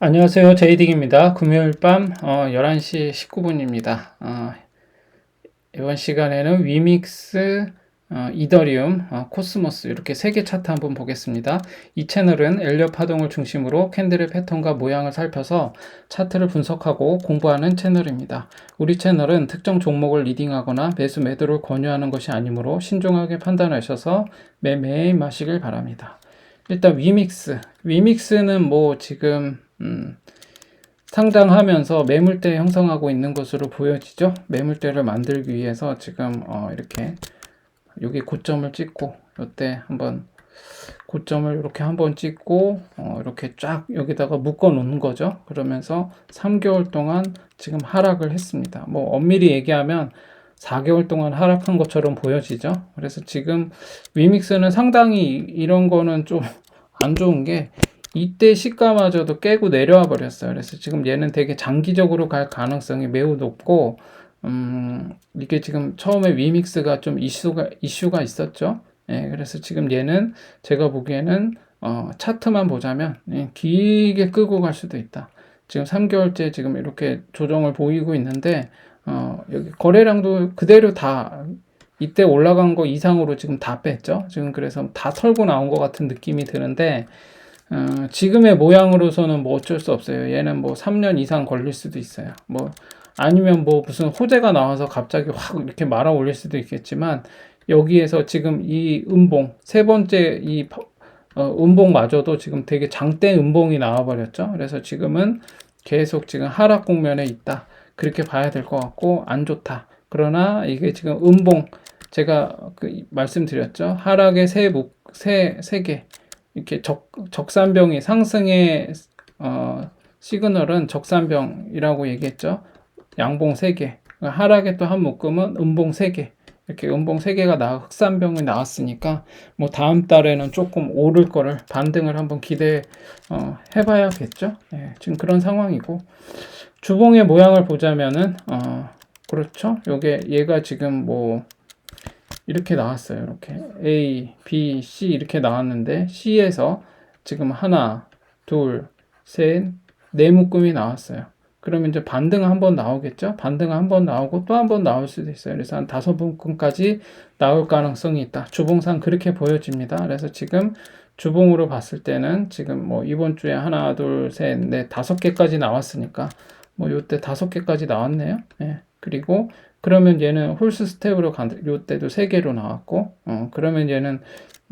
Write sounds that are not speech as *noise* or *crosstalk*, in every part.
안녕하세요. 제이딩입니다. 금요일 밤 어, 11시 19분입니다. 어, 이번 시간에는 위믹스, 어, 이더리움, 어, 코스모스 이렇게 세 개 차트 한번 보겠습니다. 이 채널은 엘리엇 파동을 중심으로 캔들의 패턴과 모양을 살펴서 차트를 분석하고 공부하는 채널입니다. 우리 채널은 특정 종목을 리딩하거나 매수 매도를 권유하는 것이 아니므로 신중하게 판단하셔서 매매에 마시길 바랍니다. 일단 위믹스. 위믹스는 뭐 지금 음, 상장하면서 매물대 형성하고 있는 것으로 보여지죠. 매물대를 만들기 위해서 지금 어, 이렇게 여기 고점을 찍고 이때 한번 고점을 이렇게 한번 찍고 어, 이렇게 쫙 여기다가 묶어 놓는 거죠. 그러면서 3개월 동안 지금 하락을 했습니다. 뭐 엄밀히 얘기하면 4개월 동안 하락한 것처럼 보여지죠. 그래서 지금 위믹스는 상당히 이런 거는 좀 안 좋은 게 이때 시가마저도 깨고 내려와 버렸어요. 그래서 지금 얘는 되게 장기적으로 갈 가능성이 매우 높고, 음, 이게 지금 처음에 위믹스가 좀 이슈가, 이슈가 있었죠. 예, 그래서 지금 얘는 제가 보기에는, 어, 차트만 보자면, 예, 길게 끄고 갈 수도 있다. 지금 3개월째 지금 이렇게 조정을 보이고 있는데, 어, 여기 거래량도 그대로 다 이때 올라간 거 이상으로 지금 다 뺐죠. 지금 그래서 다 털고 나온 것 같은 느낌이 드는데, 어, 지금의 모양으로서는 뭐 어쩔 수 없어요. 얘는 뭐 3년 이상 걸릴 수도 있어요. 뭐 아니면 뭐 무슨 호재가 나와서 갑자기 확 이렇게 말아 올릴 수도 있겠지만 여기에서 지금 이 음봉 세 번째 이 어, 음봉마저도 지금 되게 장대 음봉이 나와버렸죠. 그래서 지금은 계속 지금 하락 국면에 있다. 그렇게 봐야 될 것 같고 안 좋다. 그러나 이게 지금 음봉 제가 그 말씀드렸죠. 하락의 세, 세, 세 개. 이렇게 적, 적산병이 상승의 어, 시그널은 적산병이라고 얘기했죠. 양봉 3개. 하락의 또한 묶음은 음봉 3개. 이렇게 음봉 3개가 나, 흑산병이 나왔으니까, 뭐 다음 달에는 조금 오를 거를 반등을 한번 기대, 어, 해봐야겠죠. 예, 지금 그런 상황이고, 주봉의 모양을 보자면은, 어, 그렇죠. 요게, 얘가 지금 뭐, 이렇게 나왔어요. 이렇게 A, B, C 이렇게 나왔는데 C에서 지금 하나, 둘, 셋, 네 묶음이 나왔어요. 그러면 이제 반등 한 번 나오겠죠? 반등 한 번 나오고 또 한 번 나올 수도 있어요. 그래서 한 다섯 묶음까지 나올 가능성이 있다. 주봉상 그렇게 보여집니다. 그래서 지금 주봉으로 봤을 때는 지금 뭐 이번 주에 하나, 둘, 셋, 넷, 다섯 개까지 나왔으니까 뭐 요때 다섯 개까지 나왔네요. 예. 그리고 그러면 얘는 홀스 스텝으로 간, 요때도 세 개로 나왔고, 어, 그러면 얘는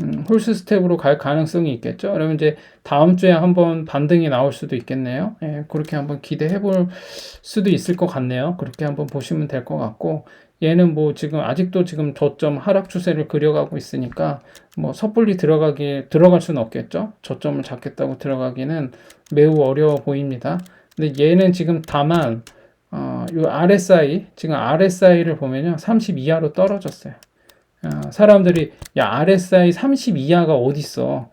음, 홀스 스텝으로 갈 가능성이 있겠죠. 그러면 이제 다음 주에 한번 반등이 나올 수도 있겠네요. 예, 그렇게 한번 기대해 볼 수도 있을 것 같네요. 그렇게 한번 보시면 될 것 같고, 얘는 뭐 지금 아직도 지금 저점 하락 추세를 그려가고 있으니까 뭐 섣불리 들어가기 들어갈 수는 없겠죠. 저점을 잡겠다고 들어가기는 매우 어려워 보입니다. 근데 얘는 지금 다만 어, 요 RSI, 지금 RSI를 보면요. 30 이하로 떨어졌어요. 어, 사람들이, 야, RSI 30 이하가 어딨어.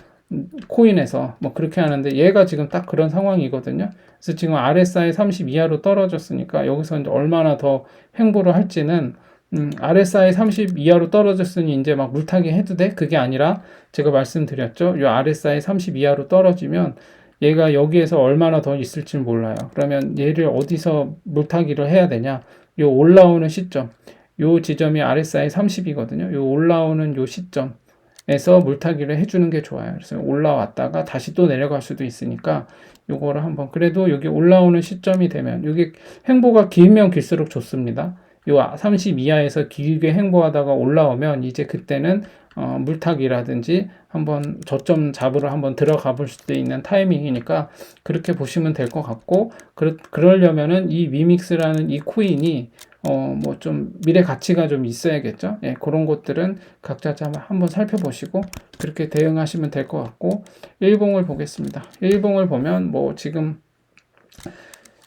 코인에서. 뭐 그렇게 하는데 얘가 지금 딱 그런 상황이거든요. 그래서 지금 RSI 30 이하로 떨어졌으니까 여기서 이제 얼마나 더 횡보를 할지는 음, RSI 30 이하로 떨어졌으니 이제 막 물타기 해도 돼? 그게 아니라 제가 말씀드렸죠. 요 RSI 30 이하로 떨어지면 얘가 여기에서 얼마나 더 있을지 몰라요. 그러면 얘를 어디서 물타기를 해야 되냐? 요 올라오는 시점. 요 지점이 RSI 30이거든요. 요 올라오는 요 시점에서 물타기를 해주는 게 좋아요. 그래서 올라왔다가 다시 또 내려갈 수도 있으니까 요거를 한번 그래도 여기 올라오는 시점이 되면 여기 행보가 길면 길수록 좋습니다. 요 30 이하에서 길게 행보하다가 올라오면 이제 그때는 어, 물타기라든지 한번 저점 잡으러 한번 들어가 볼 수도 있는 타이밍이니까 그렇게 보시면 될 것 같고 그러, 그러려면은 이 위믹스라는 이 코인이 어, 뭐 좀 미래 가치가 좀 있어야겠죠. 예, 그런 것들은 각자 한번 살펴보시고 그렇게 대응하시면 될 것 같고 일봉을 보겠습니다. 일봉을 보면 뭐 지금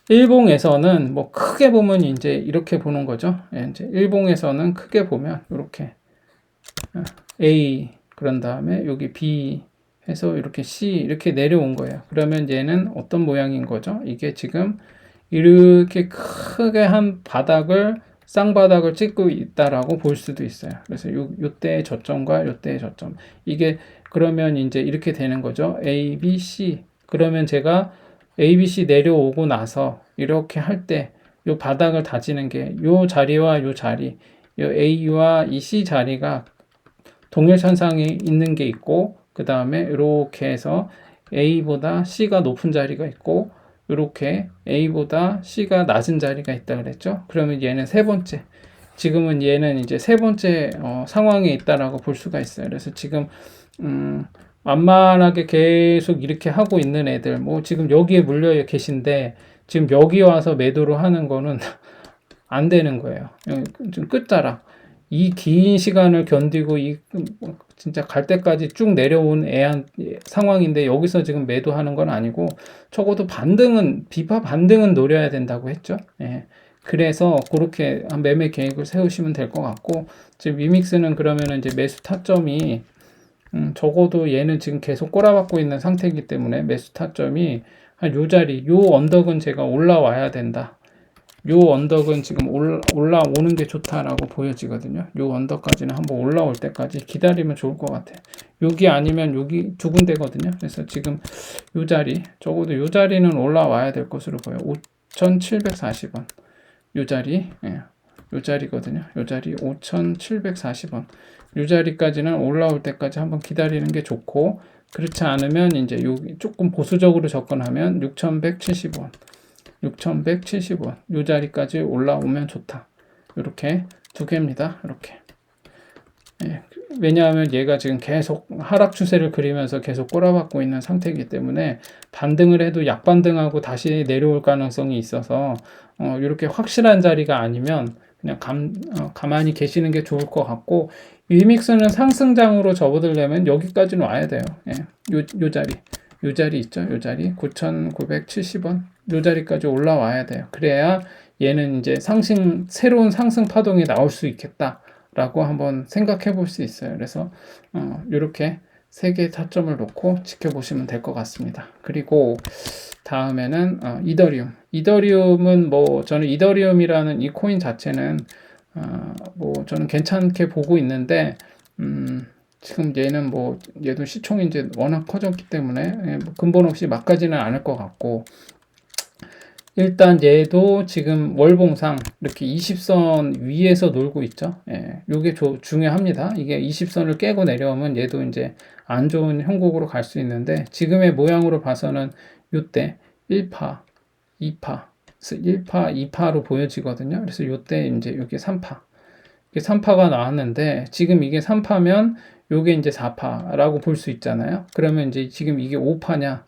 일봉에서는 뭐 크게 보면 이제 이렇게 보는 거죠. 예, 이제 일봉에서는 크게 보면 이렇게 어, A 그런 다음에 여기 B 해서 이렇게 C 이렇게 내려온 거예요. 그러면 얘는 어떤 모양인 거죠? 이게 지금 이렇게 크게 한 바닥을 쌍바닥을 찍고 있다라고 볼 수도 있어요. 그래서 요, 요때의 저점과 요때의 저점. 이게 그러면 이제 이렇게 되는 거죠. A, B, C. 그러면 제가 ABC 내려오고 나서 이렇게 할 때 요 바닥을 다지는 게 요 자리와 요 자리, 요 A와 이 C 자리가 동일선상에 있는 게 있고 그 다음에 이렇게 해서 A보다 C가 높은 자리가 있고 이렇게 A보다 C가 낮은 자리가 있다 그랬죠. 그러면 얘는 세 번째. 지금은 얘는 이제 세 번째 어, 상황에 있다라고 볼 수가 있어요. 그래서 지금 음, 만만하게 계속 이렇게 하고 있는 애들, 뭐 지금 여기에 물려 계신데 지금 여기 와서 매도를 하는 거는 *laughs* 안 되는 거예요. 좀 끝자락. 이 긴 시간을 견디고 이 진짜 갈 때까지 쭉 내려온 애한 상황인데 여기서 지금 매도하는 건 아니고 적어도 반등은 비파 반등은 노려야 된다고 했죠. 예. 그래서 그렇게 한 매매 계획을 세우시면 될 것 같고 지금 위믹스는 그러면 이제 매수 타점이 음, 적어도 얘는 지금 계속 꼬라박고 있는 상태이기 때문에 매수 타점이 한 요 자리, 요 언덕은 제가 올라와야 된다. 요 언덕은 지금 올라, 올라오는 게 좋다라고 보여지거든요. 요 언덕까지는 한번 올라올 때까지 기다리면 좋을 것 같아요. 여기 아니면 여기 두 군데거든요. 그래서 지금 요 자리, 적어도 요 자리는 올라와야 될 것으로 보여. 5,740원. 요 자리, 예. 요 자리거든요. 요 자리 5,740원. 요 자리까지는 올라올 때까지 한번 기다리는 게 좋고 그렇지 않으면 이제 여기 조금 보수적으로 접근하면 6,170원. 6,170원. 요 자리까지 올라오면 좋다. 이렇게 두 개입니다. 이렇게. 예, 왜냐하면 얘가 지금 계속 하락 추세를 그리면서 계속 꼬라박고 있는 상태이기 때문에 반등을 해도 약반등하고 다시 내려올 가능성이 있어서 어, 이렇게 확실한 자리가 아니면 그냥 감, 어, 가만히 계시는 게 좋을 것 같고 위믹스는 상승장으로 접어들려면 여기까지는 와야 돼요. 예, 요, 요 자리. 요 자리 있죠? 요 자리 9,970원 요 자리까지 올라와야 돼요. 그래야 얘는 이제 상승 새로운 상승 파동이 나올 수 있겠다라고 한번 생각해 볼 수 있어요. 그래서 어, 이렇게 세 개의 타점을 놓고 지켜보시면 될 것 같습니다. 그리고 다음에는 어, 이더리움. 이더리움은 뭐 저는 이더리움이라는 이 코인 자체는 어, 뭐 저는 괜찮게 보고 있는데 음, 지금 얘는 뭐 얘도 시총이 이제 워낙 커졌기 때문에 예, 뭐 근본 없이 막 가지는 않을 것 같고 일단 얘도 지금 월봉상 이렇게 20선 위에서 놀고 있죠. 예, 요게 조, 중요합니다. 이게 20선을 깨고 내려오면 얘도 이제 안 좋은 형국으로 갈 수 있는데 지금의 모양으로 봐서는 요때 1파, 2파, 1파, 2파로 보여지거든요. 그래서 요때 이제 여기 3파. 이게 3파가 나왔는데 지금 이게 3파면 요게 이제 4파라고 볼 수 있잖아요. 그러면 이제 지금 이게 5파냐?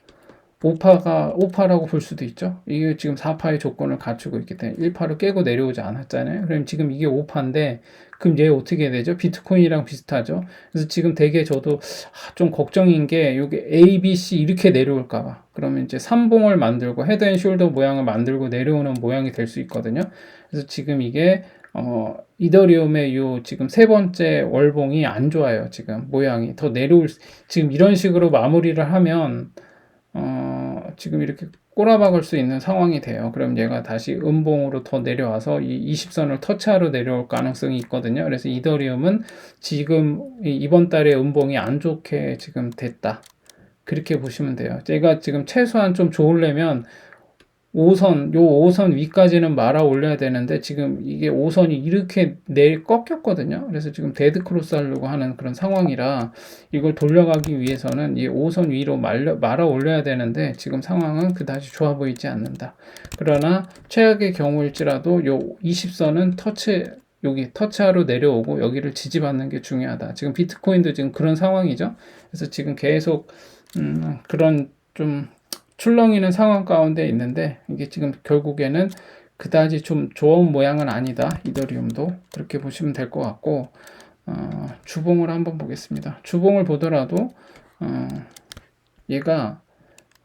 5파가 5파라고 볼 수도 있죠. 이게 지금 4파의 조건을 갖추고 있기 때문에 1파를 깨고 내려오지 않았잖아요. 그럼 지금 이게 5파인데 그럼 얘 어떻게 되죠? 비트코인이랑 비슷하죠. 그래서 지금 되게 저도 좀 걱정인 게 이게 A, B, C 이렇게 내려올까 봐. 그러면 이제 3봉을 만들고 헤드 앤 숄더 모양을 만들고 내려오는 모양이 될 수 있거든요. 그래서 지금 이게 어, 이더리움의 요 지금 세 번째 월봉이 안 좋아요. 지금 모양이 더 내려올 지금 이런 식으로 마무리를 하면 어, 지금 이렇게 꼬라박을 수 있는 상황이 돼요. 그럼 얘가 다시 음봉으로 더 내려와서 이 20선을 터치하러 내려올 가능성이 있거든요. 그래서 이더리움은 지금 이번 달에 음봉이 안 좋게 지금 됐다. 그렇게 보시면 돼요. 제가 지금 최소한 좀 좋으려면 5선, 요 5선 위까지는 말아 올려야 되는데 지금 이게 5선이 이렇게 내일 꺾였거든요. 그래서 지금 데드 크로스 하려고 하는 그런 상황이라 이걸 돌려가기 위해서는 이 5선 위로 말려, 말아 올려야 되는데 지금 상황은 그다지 좋아 보이지 않는다. 그러나 최악의 경우일지라도 요 20선은 터치 여기 터치하러 내려오고 여기를 지지받는 게 중요하다. 지금 비트코인도 지금 그런 상황이죠. 그래서 지금 계속 음, 그런 좀 출렁이는 상황 가운데 있는데 이게 지금 결국에는 그다지 좀 좋은 모양은 아니다. 이더리움도 그렇게 보시면 될 것 같고 어, 주봉을 한번 보겠습니다. 주봉을 보더라도 어, 얘가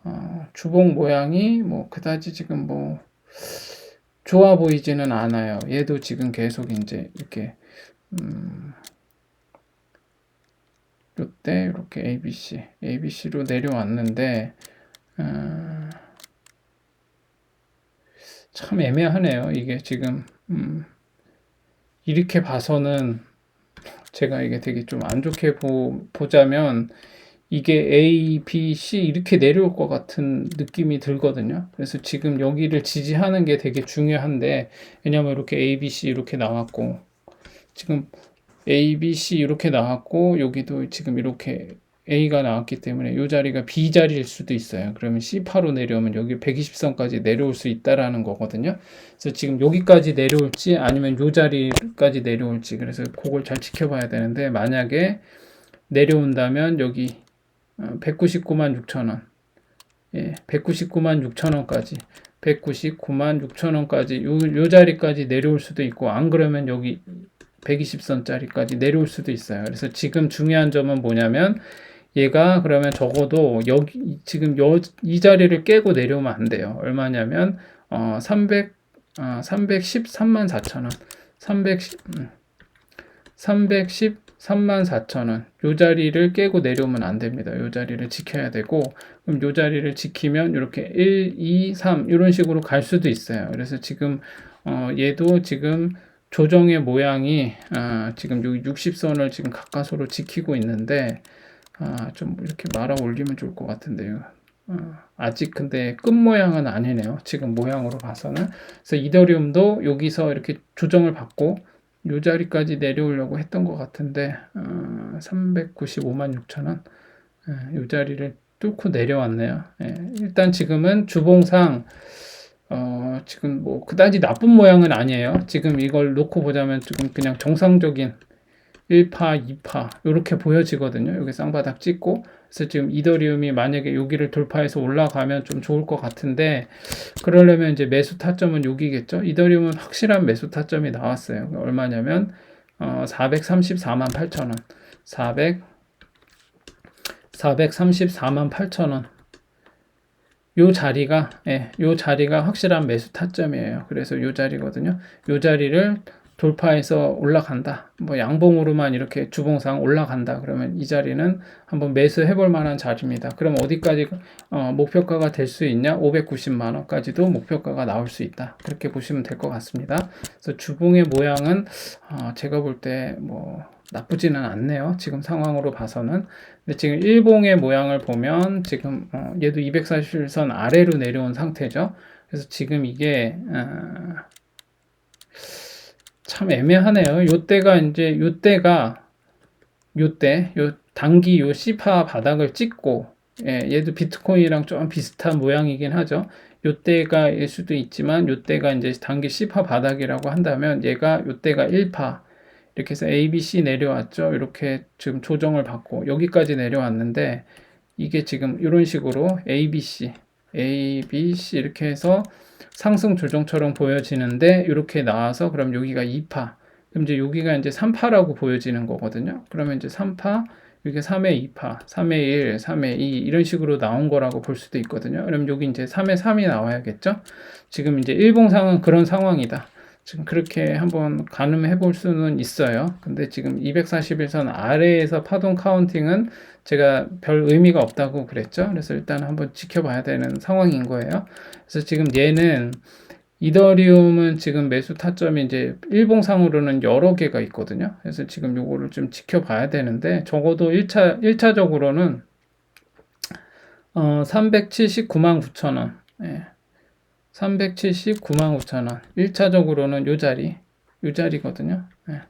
어, 주봉 모양이 뭐 그다지 지금 뭐 좋아 보이지는 않아요. 얘도 지금 계속 이제 이렇게 음, 이때 이렇게 ABC, ABC로 내려왔는데 아, 참 애매하네요. 이게 지금 음, 이렇게 봐서는 제가 이게 되게 좀 안 좋게 보, 보자면 이게 A, B, C 이렇게 내려올 것 같은 느낌이 들거든요. 그래서 지금 여기를 지지하는 게 되게 중요한데, 왜냐면 이렇게 A, B, C 이렇게 나왔고, 지금 A, B, C 이렇게 나왔고, 여기도 지금 이렇게 A가 나왔기 때문에 이 자리가 B 자리일 수도 있어요. 그러면 C8로 내려오면 여기 120선까지 내려올 수 있다라는 거거든요. 그래서 지금 여기까지 내려올지 아니면 이 자리까지 내려올지 그래서 그걸 잘 지켜봐야 되는데 만약에 내려온다면 여기 199만 6천 원, 예, 199만 6천 원까지, 199만 6천 원까지 요, 요 자리까지 내려올 수도 있고 안 그러면 여기 120선짜리까지 내려올 수도 있어요. 그래서 지금 중요한 점은 뭐냐면 얘가 그러면 적어도 여기 지금 요, 이 자리를 깨고 내려오면 안 돼요. 얼마냐면 어, 300 어, 313만 4천 원, 310 음, 313만 4천 원. 요 자리를 깨고 내려오면 안 됩니다. 요 자리를 지켜야 되고 그럼 요 자리를 지키면 이렇게 1, 2, 3 이런 식으로 갈 수도 있어요. 그래서 지금 어, 얘도 지금 조정의 모양이 아, 지금 여기 60선을 지금 가까스로 지키고 있는데 아, 좀 이렇게 말아 올리면 좋을 것 같은데요. 어, 아직 근데 끝 모양은 아니네요. 지금 모양으로 봐서는. 그래서 이더리움도 여기서 이렇게 조정을 받고 요 자리까지 내려오려고 했던 것 같은데 어, 395만 6천 원. 예, 요 자리를 뚫고 내려왔네요. 예, 일단 지금은 주봉상 어, 지금 뭐 그다지 나쁜 모양은 아니에요. 지금 이걸 놓고 보자면 지금 그냥 정상적인 1파, 2파 이렇게 보여지거든요. 여기 쌍바닥 찍고 그래서 지금 이더리움이 만약에 여기를 돌파해서 올라가면 좀 좋을 것 같은데 그러려면 이제 매수 타점은 여기겠죠. 이더리움은 확실한 매수 타점이 나왔어요. 얼마냐면 어, 434만 8천 원, 400 434만 8천 원. 요 자리가 예, 요 자리가 확실한 매수 타점이에요. 그래서 요 자리거든요. 요 자리를 돌파해서 올라간다. 뭐 양봉으로만 이렇게 주봉상 올라간다. 그러면 이 자리는 한번 매수해 볼 만한 자리입니다. 그럼 어디까지 어, 목표가가 될 수 있냐? 590만 원까지도 목표가가 나올 수 있다. 그렇게 보시면 될 것 같습니다. 그래서 주봉의 모양은 어, 제가 볼 때 뭐 나쁘지는 않네요. 지금 상황으로 봐서는. 근데 지금 일봉의 모양을 보면 지금 어, 얘도 241선 아래로 내려온 상태죠. 그래서 지금 이게 어, 참 애매하네요. 요때가 이제 요때가 요때 요 단기 요 시파 바닥을 찍고 예, 얘도 비트코인이랑 좀 비슷한 모양이긴 하죠. 요때가 일 수도 있지만 요때가 이제 단기 시파 바닥이라고 한다면 얘가 요때가 1파 이렇게 해서 A, B, C 내려왔죠. 이렇게 지금 조정을 받고 여기까지 내려왔는데 이게 지금 이런 식으로 A, B, C, A, B, C 이렇게 해서 상승 조정처럼 보여지는데 이렇게 나와서 그럼 여기가 2파 그럼 이제 여기가 이제 3파라고 보여지는 거거든요. 그러면 이제 3파 이게 3의 2파, 3의 1, 3의 2 이런 식으로 나온 거라고 볼 수도 있거든요. 그럼 여기 이제 3의 3이 나와야겠죠. 지금 이제 일봉상은 그런 상황이다. 지금 그렇게 한번 가늠해 볼 수는 있어요. 근데 지금 241선 아래에서 파동 카운팅은 제가 별 의미가 없다고 그랬죠. 그래서 일단 한번 지켜봐야 되는 상황인 거예요. 그래서 지금 얘는 이더리움은 지금 매수 타점이 이제 일봉상으로는 여러 개가 있거든요. 그래서 지금 요거를 좀 지켜봐야 되는데 적어도 1차 1차적으로는 어 379만 9천 원. 예. 379만 5천 원. 1차적으로는 요 자리, 요 자리거든요. 네.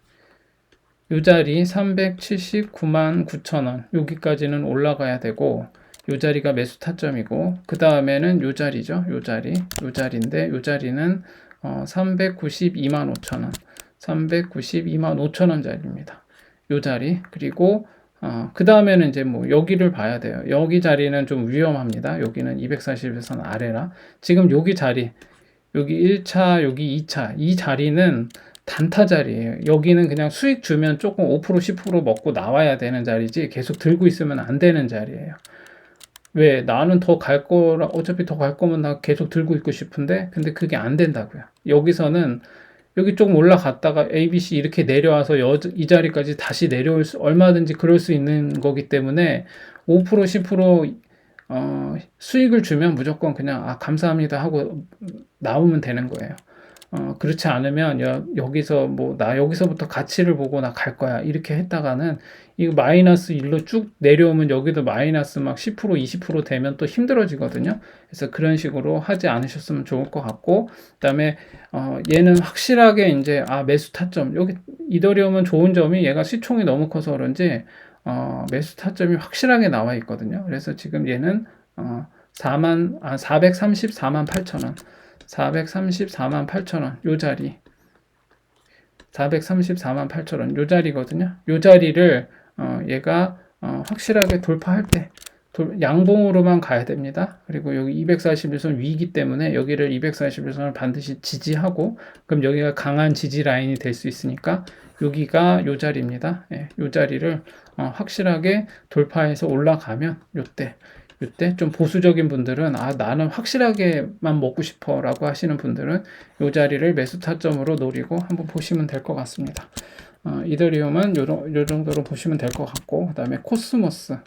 요 자리 379만 9천 원. 여기까지는 올라가야 되고, 요 자리가 매수 타점이고, 그 다음에는 요 자리죠. 요 자리, 요 자리인데, 요 자리는 어, 392만 5천 원. 392만 5천 원짜리입니다. 요 자리. 그리고 어, 그 다음에는 이제 뭐 여기를 봐야 돼요. 여기 자리는 좀 위험합니다. 여기는 240에선 아래라. 지금 여기 자리, 여기 1차, 여기 2차, 이 자리는 단타 자리예요. 여기는 그냥 수익 주면 조금 5% 10% 먹고 나와야 되는 자리지 계속 들고 있으면 안 되는 자리예요. 왜 나는 더 갈 거라 어차피 더 갈 거면 나 계속 들고 있고 싶은데 근데 그게 안 된다고요. 여기서는 여기 조금 올라갔다가 ABC 이렇게 내려와서 여, 이 자리까지 다시 내려올 수, 얼마든지 그럴 수 있는 거기 때문에 5% 10% 어, 수익을 주면 무조건 그냥 아 감사합니다 하고 나오면 되는 거예요. 어, 그렇지 않으면 여, 여기서 뭐 나 여기서부터 가치를 보고 나 갈 거야 이렇게 했다가는 이거 마이너스 1로 쭉 내려오면 여기도 마이너스 막 10% 20% 되면 또 힘들어지거든요. 그래서 그런 식으로 하지 않으셨으면 좋을 것 같고 그다음에 어, 얘는 확실하게 이제 아 매수 타점 여기 이더리움은 좋은 점이 얘가 시총이 너무 커서 그런지 어, 매수 타점이 확실하게 나와 있거든요. 그래서 지금 얘는 어, 4만 아 434만 8천 원 434만 8천 원 요 자리 434만 8천 원 요 자리거든요. 요 자리를 어, 얘가 어, 확실하게 돌파할 때 돌, 양봉으로만 가야 됩니다. 그리고 여기 241선 위이기 때문에 여기를 241선을 반드시 지지하고 그럼 여기가 강한 지지 라인이 될 수 있으니까 여기가 요 자리입니다. 예, 요 자리를 어, 확실하게 돌파해서 올라가면 요때 요때 좀 보수적인 분들은 아 나는 확실하게만 먹고 싶어라고 하시는 분들은 요 자리를 매수 타점으로 노리고 한번 보시면 될 것 같습니다. 어, 이더리움은 요, 요 정도로 보시면 될 것 같고 그 다음에 코스모스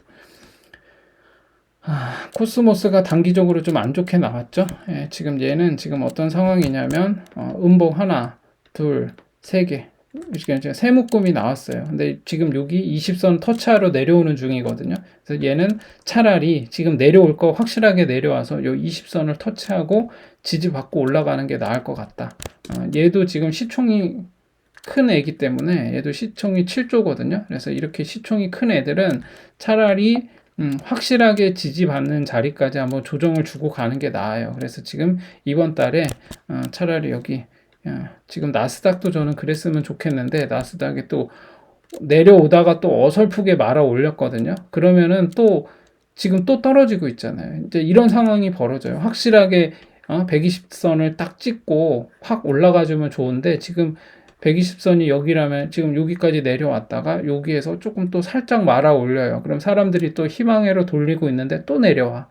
아, 코스모스가 단기적으로 좀 안 좋게 나왔죠. 예, 지금 얘는 지금 어떤 상황이냐면 어, 음봉 하나, 둘, 세 개. 이렇게 세 묶음이 나왔어요. 근데 지금 여기 20선 터치하러 내려오는 중이거든요. 그래서 얘는 차라리 지금 내려올 거 확실하게 내려와서 요 20선을 터치하고 지지받고 올라가는 게 나을 것 같다. 어, 얘도 지금 시총이 큰 애기 때문에 얘도 시총이 7조거든요. 그래서 이렇게 시총이 큰 애들은 차라리 음, 확실하게 지지받는 자리까지 한번 조정을 주고 가는 게 나아요. 그래서 지금 이번 달에 어, 차라리 여기 야, 지금 나스닥도 저는 그랬으면 좋겠는데 나스닥이 또 내려오다가 또 어설프게 말아 올렸거든요. 그러면은 또 지금 또 떨어지고 있잖아요. 이제 이런 상황이 벌어져요. 확실하게 어, 120선을 딱 찍고 확 올라가주면 좋은데 지금 120선이 여기라면 지금 여기까지 내려왔다가 여기에서 조금 또 살짝 말아 올려요. 그럼 사람들이 또 희망회로 돌리고 있는데 또 내려와.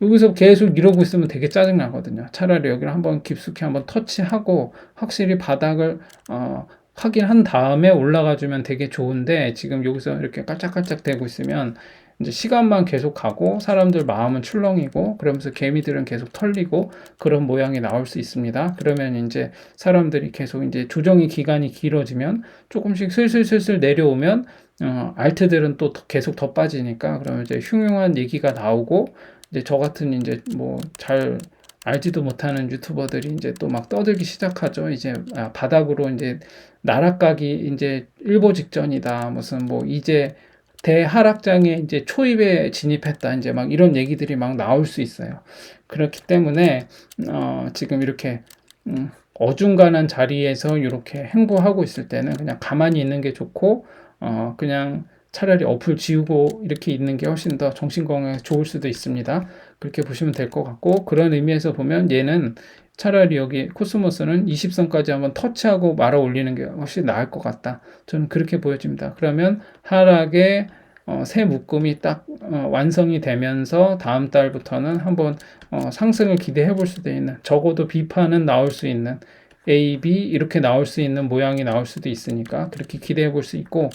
여기서 계속 이러고 있으면 되게 짜증 나거든요. 차라리 여기를 한번 깊숙이 한번 터치하고 확실히 바닥을 어, 확인한 다음에 올라가 주면 되게 좋은데 지금 여기서 이렇게 깔짝깔짝 되고 있으면 이제 시간만 계속 가고 사람들 마음은 출렁이고 그러면서 개미들은 계속 털리고 그런 모양이 나올 수 있습니다. 그러면 이제 사람들이 계속 이제 조정이 기간이 길어지면 조금씩 슬슬슬슬 내려오면 어, 알트들은 또 계속 더 빠지니까 그러면 이제 흉흉한 얘기가 나오고 이제 저 같은 이제 뭐 잘 알지도 못하는 유튜버들이 이제 또 막 떠들기 시작하죠. 이제 아, 바닥으로 이제 나락가기 이제 일보 직전이다. 무슨 뭐 이제 대하락장에 이제 초입에 진입했다. 이제 막 이런 얘기들이 막 나올 수 있어요. 그렇기 때문에 어, 지금 이렇게 음, 어중간한 자리에서 이렇게 행보하고 있을 때는 그냥 가만히 있는 게 좋고 어, 그냥 차라리 어플 지우고 이렇게 있는 게 훨씬 더 정신 건강에 좋을 수도 있습니다. 그렇게 보시면 될 것 같고 그런 의미에서 보면 얘는 차라리 여기 코스모스는 20선까지 한번 터치하고 말아 올리는 게 훨씬 나을 것 같다. 저는 그렇게 보여집니다. 그러면 하락의 어, 새 묶음이 딱 어, 완성이 되면서 다음 달부터는 한번 어, 상승을 기대해 볼 수도 있는 적어도 비판은 나올 수 있는 A, B 이렇게 나올 수 있는 모양이 나올 수도 있으니까 그렇게 기대해 볼 수 있고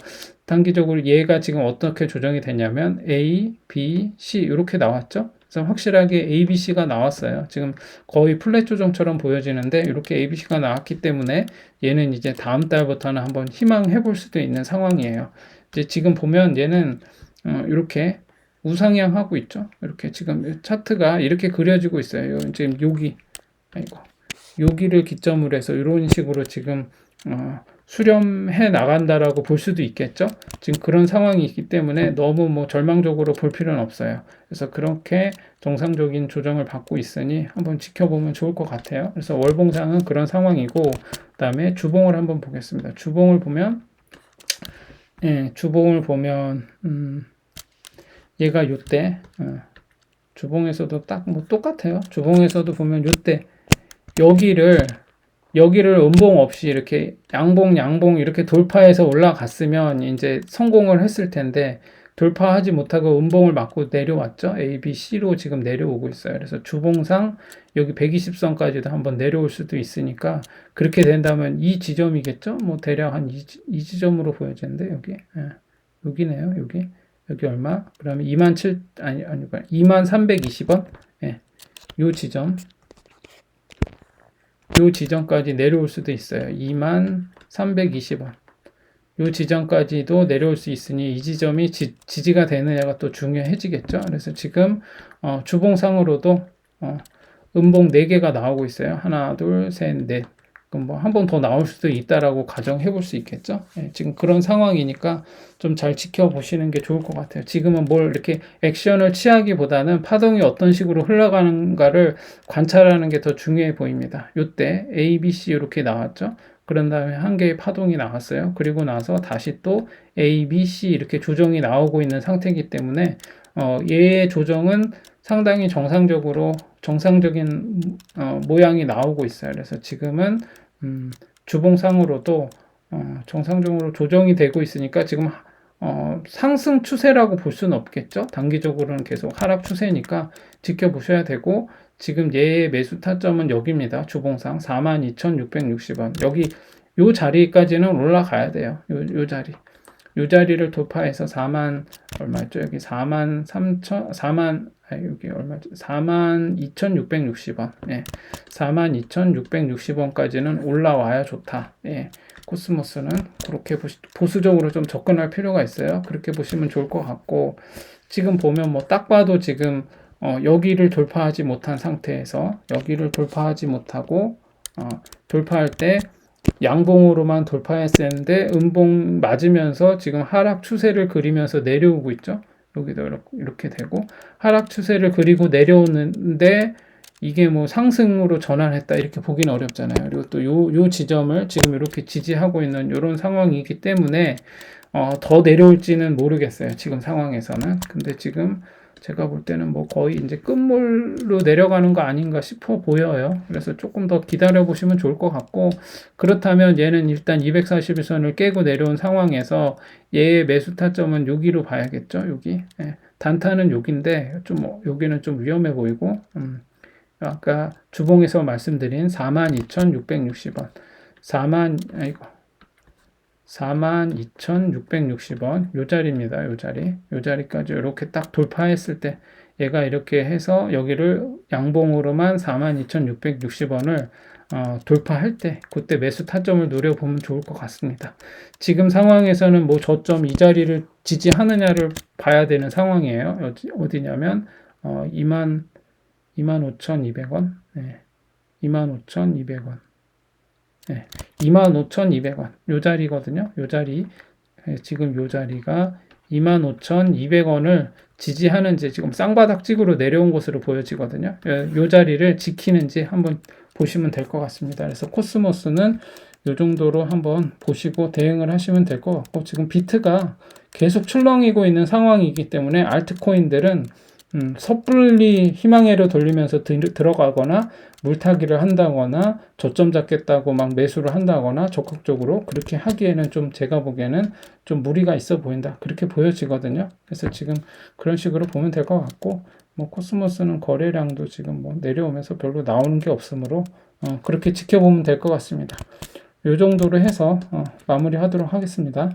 단기적으로 얘가 지금 어떻게 조정이 되냐면 A, B, C 이렇게 나왔죠. 그래서 확실하게 A, B, C가 나왔어요. 지금 거의 플랫 조정처럼 보여지는데 이렇게 A, B, C가 나왔기 때문에 얘는 이제 다음 달부터는 한번 희망해 볼 수도 있는 상황이에요. 이제 지금 보면 얘는 어, 이렇게 우상향 하고 있죠. 이렇게 지금 차트가 이렇게 그려지고 있어요. 지금 여기 아이고 여기를 기점으로 해서 이런 식으로 지금 어, 수렴해 나간다라고 볼 수도 있겠죠. 지금 그런 상황이 있기 때문에 너무 뭐 절망적으로 볼 필요는 없어요. 그래서 그렇게 정상적인 조정을 받고 있으니 한번 지켜보면 좋을 것 같아요. 그래서 월봉상은 그런 상황이고, 그다음에 주봉을 한번 보겠습니다. 주봉을 보면, 예, 주봉을 보면, 음, 얘가 요때, 어, 주봉에서도 딱 뭐 똑같아요. 주봉에서도 보면 요때 여기를 여기를 음봉 없이 이렇게 양봉 양봉 이렇게 돌파해서 올라갔으면 이제 성공을 했을 텐데 돌파하지 못하고 음봉을 맞고 내려왔죠. A, B, C로 지금 내려오고 있어요. 그래서 주봉상 여기 120선까지도 한번 내려올 수도 있으니까 그렇게 된다면 이 지점이겠죠. 뭐 대략 한 이 지점으로 보여지는데 여기 예. 여기네요. 여기 여기 얼마? 그러면 2만 7 아니 아니 2만 320원. 예. 요 지점 요 지점까지 내려올 수도 있어요. 2만 320원. 요 지점까지도 내려올 수 있으니 이 지점이 지, 지가 되느냐가 또 중요해지겠죠. 그래서 지금 어, 주봉상으로도 어, 음봉 4개가 나오고 있어요. 하나, 둘, 셋, 넷. 그럼 뭐 한 번 더 나올 수도 있다라고 가정해 볼 수 있겠죠. 예, 지금 그런 상황이니까 좀 잘 지켜보시는 게 좋을 것 같아요. 지금은 뭘 이렇게 액션을 취하기보다는 파동이 어떤 식으로 흘러가는가를 관찰하는 게 더 중요해 보입니다. 요때 A, B, C 이렇게 나왔죠. 그런 다음에 한 개의 파동이 나왔어요. 그리고 나서 다시 또 A, B, C 이렇게 조정이 나오고 있는 상태이기 때문에 어, 얘의 조정은 상당히 정상적으로 정상적인 어, 모양이 나오고 있어요. 그래서 지금은 음, 주봉상으로도 어, 정상적으로 조정이 되고 있으니까 지금 어, 상승 추세라고 볼 수는 없겠죠. 단기적으로는 계속 하락 추세니까 지켜보셔야 되고 지금 얘의 매수 타점은 여기입니다. 주봉상 42,660원. 여기 요 자리까지는 올라가야 돼요. 요, 요 자리. 요 자리를 돌파해서 4만 얼마였죠? 여기 4만 3천 4만 아 여기 얼마죠? 4만 2,660원. 예. 4만 2,660원까지는 올라와야 좋다. 예. 코스모스는 그렇게 보시, 보수적으로 좀 접근할 필요가 있어요. 그렇게 보시면 좋을 것 같고 지금 보면 뭐 딱 봐도 지금 어, 여기를 돌파하지 못한 상태에서 여기를 돌파하지 못하고 어, 돌파할 때 양봉으로만 돌파했었는데 음봉 맞으면서 지금 하락 추세를 그리면서 내려오고 있죠. 여기도 이렇게, 되고 하락 추세를 그리고 내려오는데 이게 뭐 상승으로 전환했다 이렇게 보기는 어렵잖아요. 그리고 또 요 요 지점을 지금 이렇게 지지하고 있는 이런 상황이기 때문에 어, 더 내려올지는 모르겠어요. 지금 상황에서는. 근데 지금 제가 볼 때는 뭐 거의 이제 끝물로 내려가는 거 아닌가 싶어 보여요. 그래서 조금 더 기다려 보시면 좋을 것 같고 그렇다면 얘는 일단 241선을 깨고 내려온 상황에서 얘의 매수 타점은 여기로 봐야겠죠. 여기 예. 단타는 여기인데 좀 뭐, 여기는 좀 위험해 보이고 음. 아까 주봉에서 말씀드린 42,660원 4만 아이고 42,660원 요 자리입니다. 요 자리. 요 자리까지 이렇게 딱 돌파했을 때 얘가 이렇게 해서 여기를 양봉으로만 42,660원을 어, 돌파할 때 그때 매수 타점을 노려보면 좋을 것 같습니다. 지금 상황에서는 뭐 저점 이 자리를 지지하느냐를 봐야 되는 상황이에요. 어디, 어디냐면 어, 2만 25,200원. 네. 25,200원. 네, 25,200원. 요 자리거든요. 요 자리. 네, 지금 요 자리가 25,200원을 지지하는지 지금 쌍바닥찍으로 내려온 것으로 보여지거든요. 요, 요 자리를 지키는지 한번 보시면 될 것 같습니다. 그래서 코스모스는 요 정도로 한번 보시고 대응을 하시면 될 것 같고 지금 비트가 계속 출렁이고 있는 상황이기 때문에 알트코인들은 음, 섣불리 희망회로 돌리면서 들, 들어가거나 물타기를 한다거나 저점 잡겠다고 막 매수를 한다거나 적극적으로 그렇게 하기에는 좀 제가 보기에는 좀 무리가 있어 보인다. 그렇게 보여지거든요. 그래서 지금 그런 식으로 보면 될 것 같고 뭐 코스모스는 거래량도 지금 뭐 내려오면서 별로 나오는 게 없으므로 어, 그렇게 지켜보면 될 것 같습니다. 이 정도로 해서 어, 마무리하도록 하겠습니다.